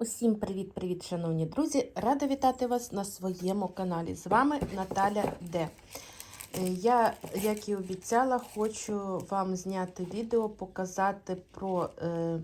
Усім привіт-привіт, шановні друзі! Рада вітати вас на своєму каналі. З вами Наталя Д. Е, Я, як і обіцяла, хочу вам зняти відео, показати про е,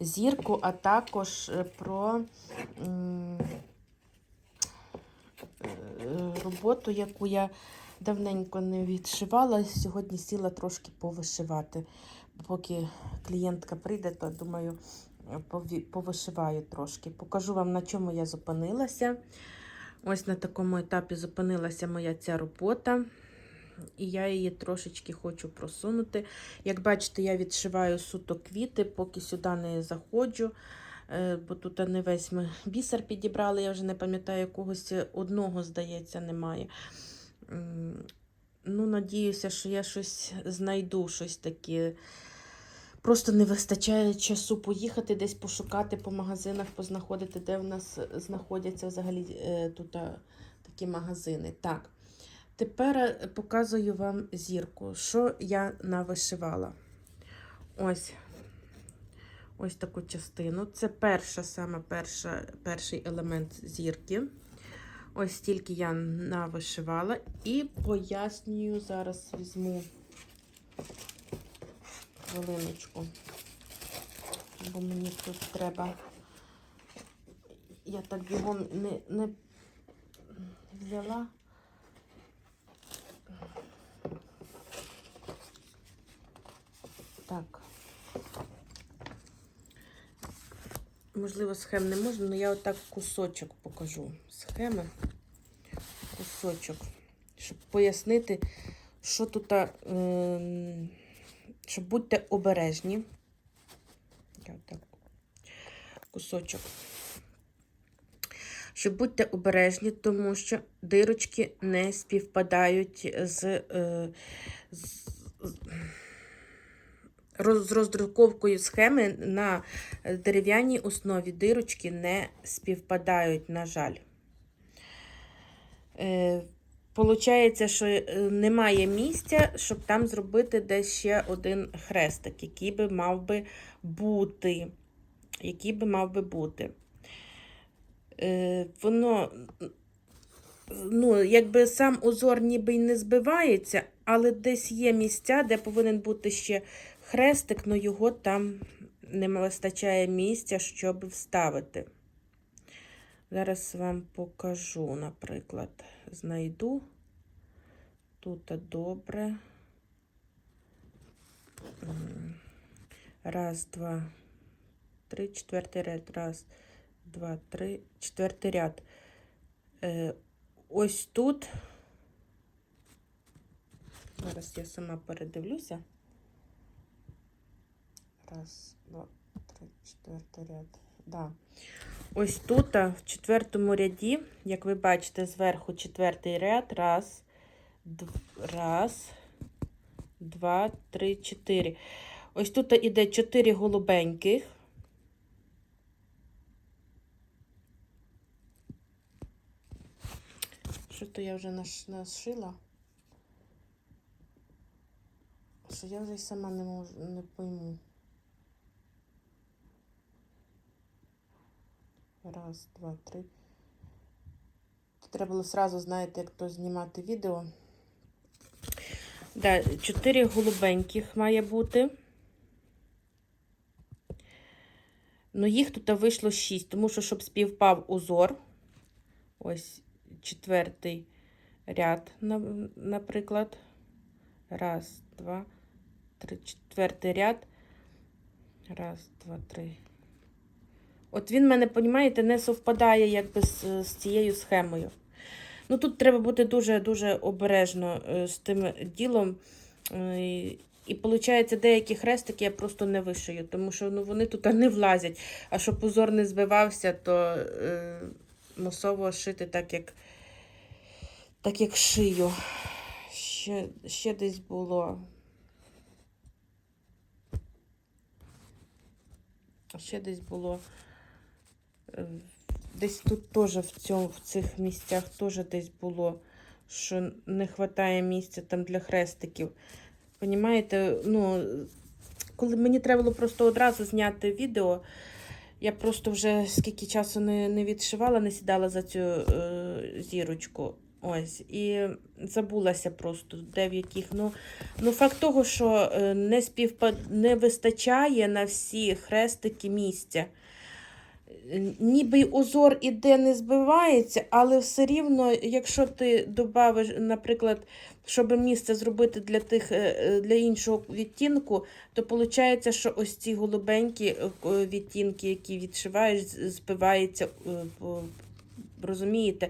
зірку, а також е, про е, роботу, яку я давненько не відшивала. Сьогодні сіла трошки повишивати. Поки клієнтка прийде, то думаю, повишиваю трошки. Покажу вам, на чому я зупинилася. Ось на такому етапі зупинилася моя ця робота. І я її трошечки хочу просунути. Як бачите, я відшиваю суто квіти, поки сюди не заходжу. Е, Бо тут не весь ми бісер підібрали, я вже не пам'ятаю, якогось одного, здається, немає. Ну, надіюся, що я щось знайду, щось таке. Просто не вистачає часу поїхати, десь пошукати по магазинах, познаходити, де в нас знаходяться взагалі е, тут такі магазини. Так, тепер е, показую вам зірку, що я навишивала. Ось. Ось таку частину. Це перша, саме перша, перший елемент зірки. Ось стільки я навишивала. І пояснюю, зараз візьму хвилиночку. Бо мені тут треба. Я так бігом не, не взяла. Так. Можливо, схем не можна, але я отак кусочок покажу. Схеми. Кусочок. Щоб пояснити, що тут. ем, щоб будьте обережні. Я отак. Кусочок. Щоб будьте обережні, тому що дирочки не співпадають з, е, з, з- роздруковкою схеми на дерев'яній основі дирочки не співпадають, на жаль. Получається, що е, немає місця, щоб там зробити десь ще один хрестик, який би мав би бути. Який би мав би бути. Е, воно, ну, якби сам узор ніби й не збивається, але десь є місця, де повинен бути ще хрестик, але його там не вистачає місця, щоб вставити. Зараз вам покажу, наприклад, знайду. Тут добре. Раз, два, три, четвертий ряд. Раз, два, три, четвертий ряд. Е, ось тут. Зараз я сама передивлюся. Раз, два, три, четвертий ряд. Да. Ось тут, в четвертому ряді, як ви бачите, зверху четвертий ряд. Раз, дв- раз, два, три, чотири. Ось тут іде чотири голубеньких. Що то я вже наш- нашила? Що я вже й сама не можу, не пойму. Раз, два, три. Треба було сразу, знаєте, як то знімати відео. Да, чотири голубеньких має бути. Ну, їх тут вийшло шість, тому що, щоб співпав узор. Ось четвертий ряд, наприклад. Раз, два, три, четвертий ряд. Раз, два, три. От він мене, понімаєте, не совпадає якби з, з цією схемою. Ну тут треба бути дуже-дуже обережно е, з тим ділом. Е, і виходить, деякі хрестики я просто не вишию, тому що ну, вони тут не влазять. А щоб узор не збивався, то е, мусово шити так, як, так, як шию. Ще, ще десь було. Ще десь було. Десь тут теж в, в цих місцях теж десь було, що не вистачає місця там для хрестиків. Понімаєте, ну, коли мені треба було просто одразу зняти відео, Я просто вже скільки часу не, не відшивала, не сідала за цю е, зірочку. Ось, і забулася просто, де в яких. Ну, ну факт того, що е, не, співпад... не вистачає на всі хрестики місця. Ніби узор іде, не збивається, але все рівно, якщо ти додавиш, наприклад, щоб місце зробити для тих, е, е, для іншого відтінку, то виходить, що ось ці голубенькі е, відтінки, які відшиваєш, збиваються. Розумієте?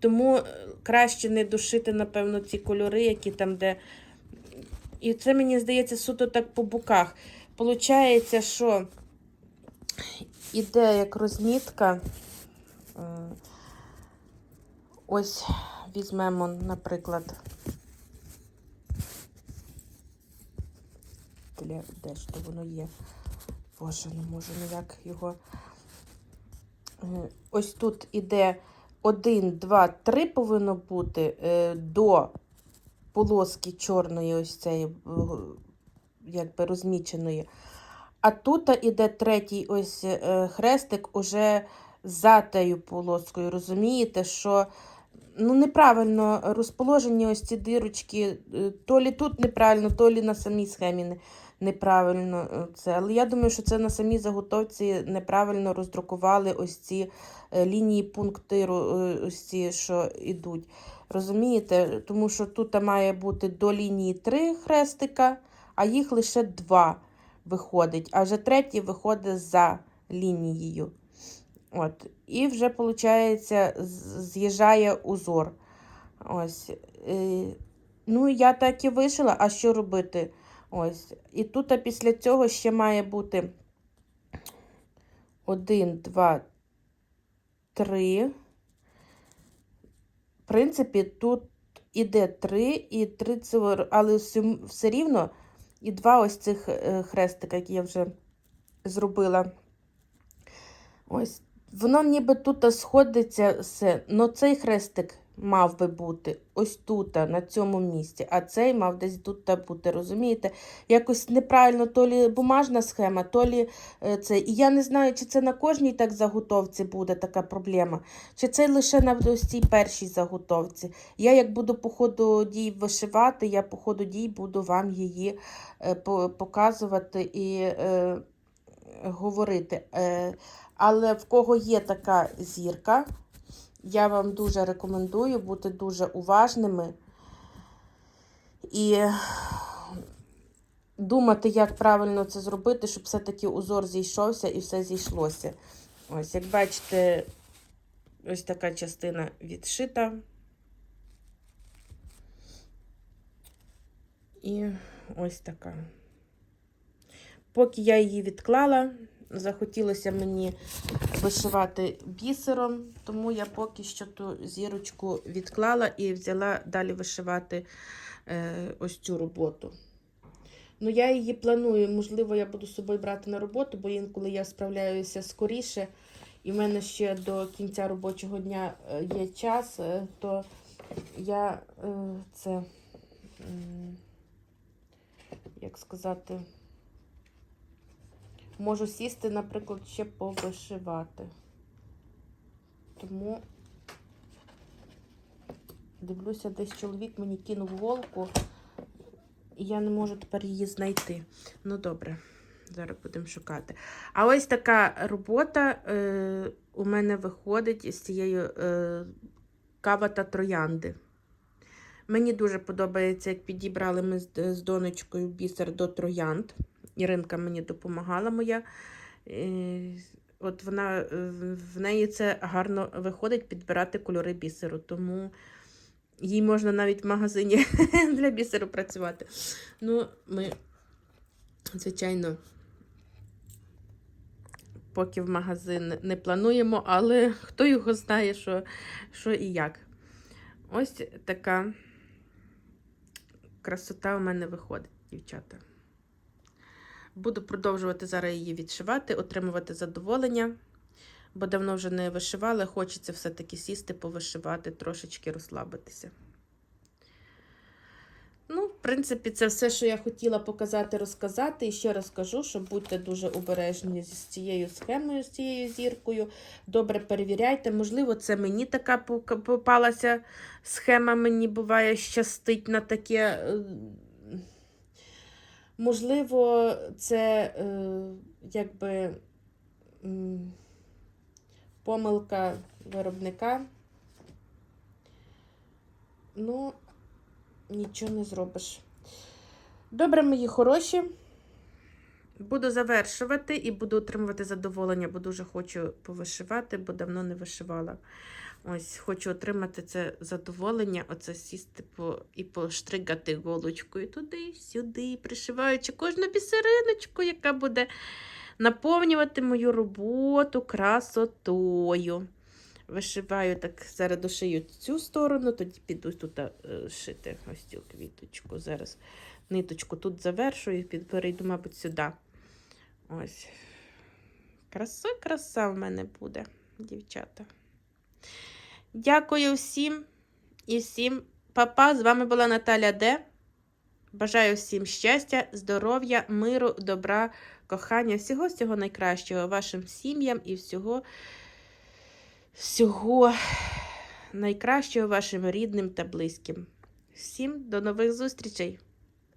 Тому краще не душити, напевно, ці кольори, які там, де. І це мені здається суто так по боках. Получається, що іде як розмітка. Ось візьмемо, наприклад. Для, де ж то воно є? Боже, не можу ніяк його. Ось тут іде 1, 2, 3 повинно бути е, до полоски чорної, ось цієї, е, якби розміченої. А тут іде третій ось е, хрестик уже за тією полоскою. Розумієте, що ну, неправильно розположені ось ці дирочки. е, То лі тут неправильно, то лі на самій схемі не- неправильно е, це. Але я думаю, що це на самій заготовці неправильно роздрукували ось ці лінії пунктиру, ось ці, що йдуть. Розумієте? Тому що тут має бути до лінії 3 хрестика, а їх лише 2 виходить, а вже третій виходить за лінією. От. І вже, виходить, з'їжджає узор. Ось. Е, ну, я так і вишила, а що робити? Ось. І тут а після цього ще має бути 1, 2, 3. В принципі, тут іде 3 і 3 це, але все, все рівно і два ось цих е, хрестика, які я вже зробила. Ось. Воно ніби тут сходиться все. Но цей хрестик мав би бути ось тут, на цьому місці, а цей мав десь тут бути, розумієте? Якось неправильно, то лі бумажна схема, то лі е, це. І я не знаю, чи це на кожній так заготовці буде така проблема, чи це лише на ось цій першій заготовці. Я як буду по ходу дій вишивати, я по ходу дій буду вам її е, по- показувати і е, говорити. Але в кого є така зірка, я вам дуже рекомендую бути дуже уважними і думати, як правильно це зробити, щоб все-таки узор зійшовся і все зійшлося. Ось, як бачите, ось така частина відшита. І ось така. Поки я її відклала, захотілося мені вишивати бісером, тому я поки що ту зірочку відклала і взяла далі вишивати е, ось цю роботу. Ну, я її планую, можливо, я буду з собою брати на роботу, бо інколи я справляюся скоріше, і в мене ще до кінця робочого дня е, є час, е, то я е, це, як сказати, можу сісти, наприклад, ще повишивати. Тому дивлюся, десь чоловік мені кинув голку, і я не можу тепер її знайти. Ну, добре, зараз будемо шукати. А ось така робота е, у мене виходить із цією е, кава та троянди. Мені дуже подобається, як підібрали ми з, з донечкою бісер до троянд. Іринка мені допомагала моя. От вона е, в неї це гарно виходить підбирати кольори бісеру, тому їй можна навіть в магазині для бісеру працювати. Ну, ми, звичайно, поки в магазин не плануємо, але хто його знає, що, що і як. Ось така красота у мене виходить, дівчата. Буду продовжувати зараз її відшивати, отримувати задоволення, бо давно вже не вишивала, хочеться все-таки сісти, повишивати, трошечки розслабитися. Ну, в принципі, це все, що я хотіла показати, розказати. І ще раз кажу, що будьте дуже обережні з цією схемою, з цією зіркою. Добре перевіряйте. Можливо, це мені така попалася схема, мені буває щастить на таке. Можливо, це е, якби помилка виробника. Ну, нічого не зробиш. Добре, мої хороші. Буду завершувати і буду отримувати задоволення, бо дуже хочу повишивати, бо давно не вишивала. Ось, хочу отримати це задоволення, оце сісти по, і поштригати голочкою туди, сюди, пришиваючи кожну бісериночку, яка буде наповнювати мою роботу красотою. Вишиваю так, зараз дошию цю сторону, тоді піду тут е, шити ось цю квіточку. Зараз ниточку тут завершую, під- перейду, мабуть, сюди. Ось. Краса, краса в мене буде, дівчата. Дякую всім і всім папа. З вами була Наталя Д. Бажаю всім щастя, здоров'я, миру, добра, кохання, всього всього найкращого вашим сім'ям і всього, всього найкращого вашим рідним та близьким. Всім до нових зустрічей!